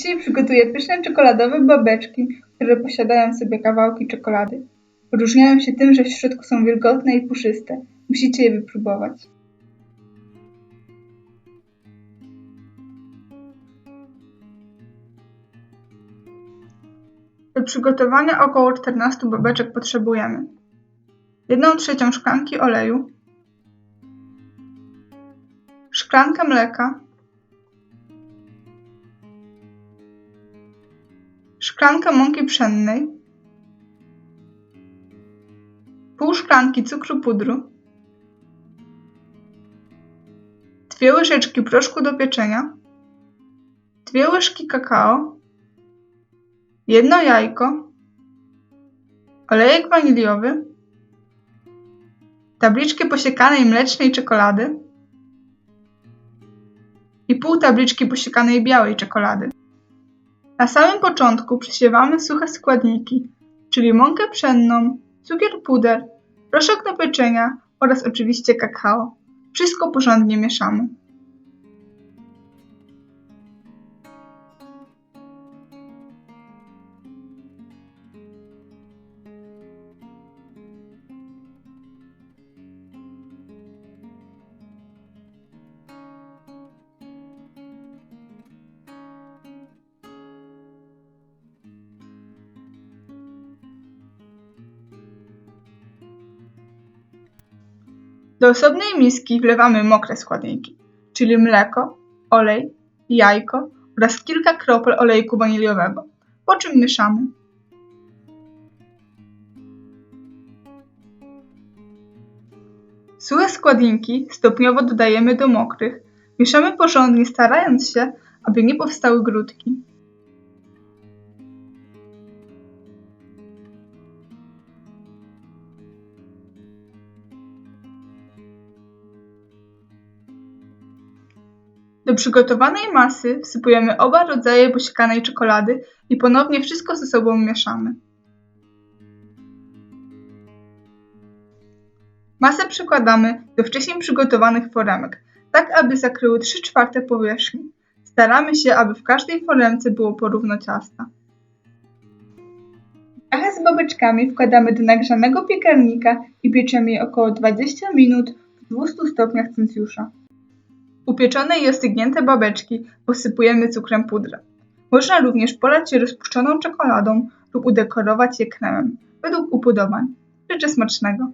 Dzisiaj przygotuję pyszne czekoladowe babeczki, które posiadają sobie kawałki czekolady. Wyróżniają się tym, że w środku są wilgotne i puszyste. Musicie je wypróbować. Do przygotowania około 14 babeczek potrzebujemy 1 trzecią szklanki oleju, szklankę mleka, szklankę mąki pszennej, pół szklanki cukru pudru, dwie łyżeczki proszku do pieczenia, dwie łyżki kakao, jedno jajko, olejek waniliowy, tabliczkę posiekanej mlecznej czekolady i pół tabliczki posiekanej białej czekolady. Na samym początku przesiewamy suche składniki, czyli mąkę pszenną, cukier puder, proszek do pieczenia oraz oczywiście kakao. Wszystko porządnie mieszamy. Do osobnej miski wlewamy mokre składniki, czyli mleko, olej, jajko oraz kilka kropel olejku waniliowego, po czym mieszamy. Suche składniki stopniowo dodajemy do mokrych, mieszamy porządnie starając się, aby nie powstały grudki. Do przygotowanej masy wsypujemy oba rodzaje posiekanej czekolady i ponownie wszystko ze sobą mieszamy. Masę przekładamy do wcześniej przygotowanych foremek, tak aby zakryły 3 czwarte powierzchni. Staramy się, aby w każdej foremce było porówno ciasta. Blachę z babeczkami wkładamy do nagrzanego piekarnika i pieczemy je około 20 minut w 200 stopniach Celsjusza. Upieczone i ostygnięte babeczki posypujemy cukrem pudra. Można również polać je rozpuszczoną czekoladą lub udekorować je kremem, według upodobań. Życzę smacznego!